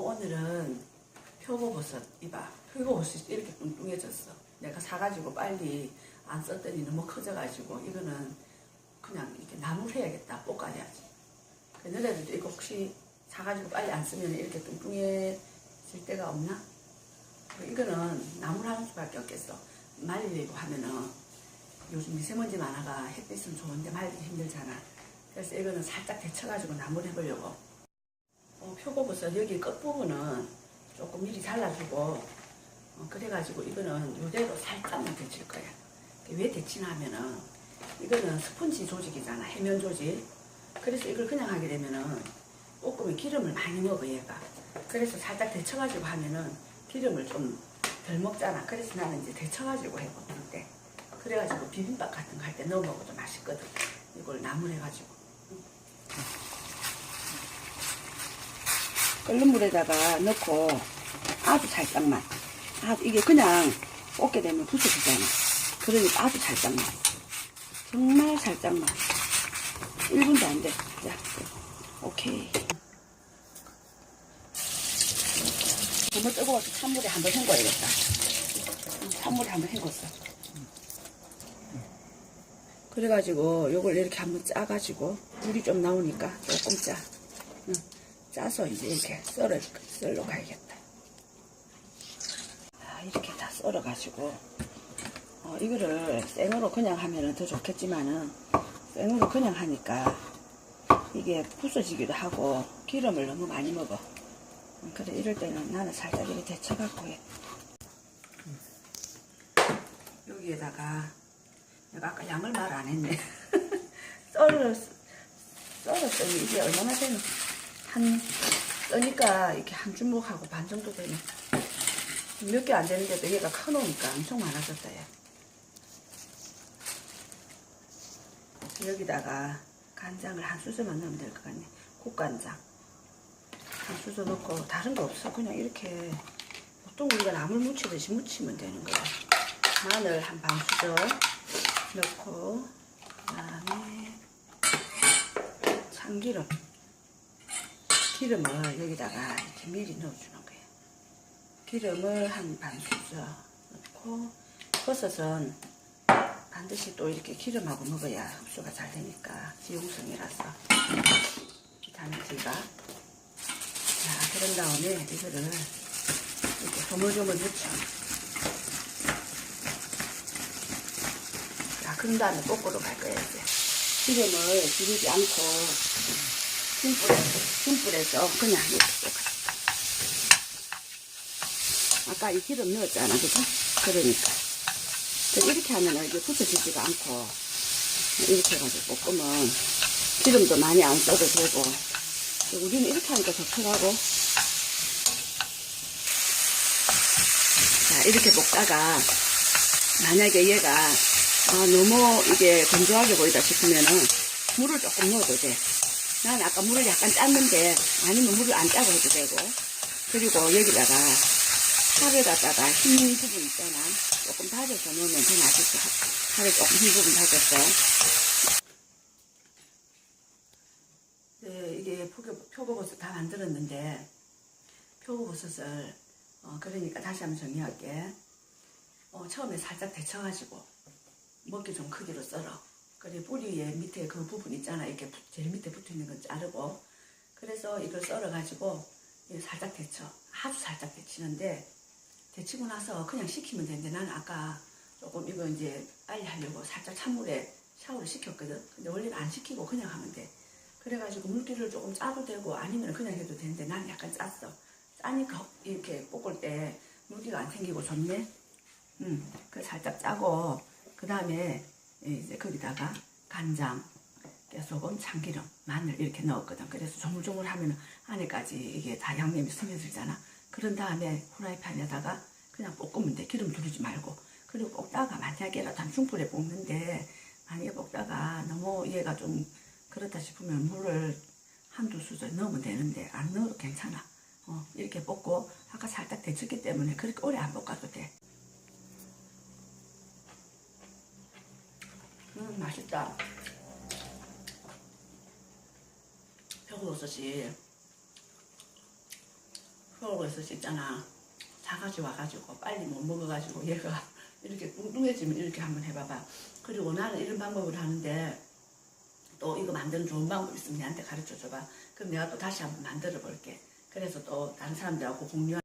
오늘은 표고버섯 이봐. 표고버섯이 이렇게 뚱뚱해졌어. 내가 사가지고 빨리 안 썼더니 너무 커져가지고 이거는 그냥 이렇게 나물 해야겠다. 볶아야지. 그 너네들도 이거 혹시 사가지고 빨리 안 쓰면 이렇게 뚱뚱해질 때가 없나? 그 이거는 나물 하는 수밖에 없겠어. 말리려고 하면은 요즘 미세먼지 많아가 햇빛은 좋은데 말리기 힘들잖아. 그래서 이거는 살짝 데쳐가지고 나물 해보려고. 어, 표고버섯 여기 끝부분은 조금 미리 잘라주고 어, 그래가지고 이거는 이대로 살짝만 데칠 거야. 왜 데치나 하면은 이거는 스펀지 조직이잖아. 해면 조직. 그래서 이걸 그냥 하게 되면은 볶으면 기름을 많이 먹어 얘가. 그래서 살짝 데쳐가지고 하면은 기름을 좀 덜 먹잖아. 그래서 나는 이제 데쳐가지고 해 때. 그래가지고 비빔밥 같은 거 할 때 넣어 먹어도 맛있거든. 이걸 나물 해가지고. 끓는 물에다가 넣고 아주 살짝만 아, 이게 그냥 볶게 되면 부서지잖아. 그러니까 아주 살짝만 정말 살짝만 1분도 안돼. 자 오케이. 너무 뜨거워서 찬물에 한번 헹궈야겠다. 찬물에 한번 헹궜어. 그래가지고 요걸 이렇게 한번 짜가지고 물이 좀 나오니까 조금 짜. 응. 짜서 이제 이렇게 썰어, 썰러 가야겠다. 아, 이렇게 다 썰어가지고, 어, 이거를 생으로 그냥 하면 더 좋겠지만은, 생으로 그냥 하니까, 이게 부서지기도 하고, 기름을 너무 많이 먹어. 음, 그래, 이럴 때는 나는 살짝 이렇게 데쳐갖고 해. 음. 여기에다가, 내가 아까 양을 말 안 했네. 썰어, 썰었더니 이게 얼마나 되는 한 써니까 이렇게 한 주먹하고 반 정도 되네. 몇 개 안 되는데도 얘가 커놓으니까 엄청 많아졌다 얘. 여기다가 간장을 한 수저만 넣으면 될 것 같네. 국간장 한 수저 넣고 다른 거 없어. 그냥 이렇게 보통 우리가 나물 무치듯이 무치면 되는 거야. 마늘 한 반 수저 넣고 그 다음에 참기름 기름을 여기다가 이렇게 미리 넣어주는 거예요. 기름을 한 반 수저 넣고 버섯은 반드시 또 이렇게 기름하고 먹어야 흡수가 잘 되니까 지용성이라서 비타민C가 자 그런 다음에 이거를 이렇게 조물조물 넣죠. 자 그런 다음에 볶으러 갈 거예요 이제. 기름을 비비지 않고 중불에, 중불에서 그냥 이렇게. 아까 이 기름 넣었잖아, 그죠? 그러니까. 이렇게 하면 이게 부서지지가 않고, 이렇게 해가지고 볶으면 기름도 많이 안 써도 되고, 우리는 이렇게 하니까 좋더라고. 자, 이렇게 볶다가, 만약에 얘가, 아, 너무 이게 건조하게 보이다 싶으면은, 물을 조금 넣어도 돼. 난 아까 물을 약간 짰는데 아니면 물을 안 짜고 해도 되고. 그리고 여기다가 살을 갖다가 흰 부분 있잖아. 조금 다져서 넣으면 더 맛있어 살을 조금 흰 부분 다졌어 네, 이게 표고, 표고버섯 다 만들었는데 표고버섯을 어, 그러니까 다시 한번 정리할게. 어, 처음에 살짝 데쳐가지고 먹기 좀 크기로 썰어 그래 뿌리에 밑에 그 부분 있잖아. 이렇게 제일 밑에 붙어 있는 건 자르고. 그래서 이걸 썰어 가지고 살짝 데쳐. 아주 살짝 데치는데 데치고 나서 그냥 식히면 되는데 나는 아까 조금 이거 이제 빨리 하려고 살짝 찬물에 샤워를 시켰거든. 근데 원래는 안 식히고 그냥 하면 돼. 그래가지고 물기를 조금 짜도 되고 아니면 그냥 해도 되는데 나는 약간 짰어. 짜니까 이렇게 볶을 때 물기가 안 생기고 좋네? 음, 그 살짝 짜고 그 다음에 이제 거기다가 간장, 깨소금, 참기름, 마늘 이렇게 넣었거든. 그래서 조물조물 하면 안에까지 이게 다 양념이 스며들잖아. 그런 다음에 후라이팬에다가 그냥 볶으면 돼. 기름 두르지 말고. 그리고 볶다가 만약에라도 한 중불에 볶는데 만약에 볶다가 너무 얘가 좀 그렇다 싶으면 물을 한두 수저 넣으면 되는데 안 넣어도 괜찮아. 어, 이렇게 볶고 아까 살짝 데쳤기 때문에 그렇게 오래 안 볶아도 돼. 음, 맛있다. 표고버섯이 표고버섯 있잖아. 사가지고 와가지고 빨리 못 먹어가지고 얘가 이렇게 뚱뚱해지면 이렇게 한번 해봐봐. 그리고 나는 이런 방법을 하는데 또 이거 만드는 좋은 방법 있으면 내한테 가르쳐 줘봐. 그럼 내가 또 다시 한번 만들어 볼게. 그래서 또 다른 사람들하고 공유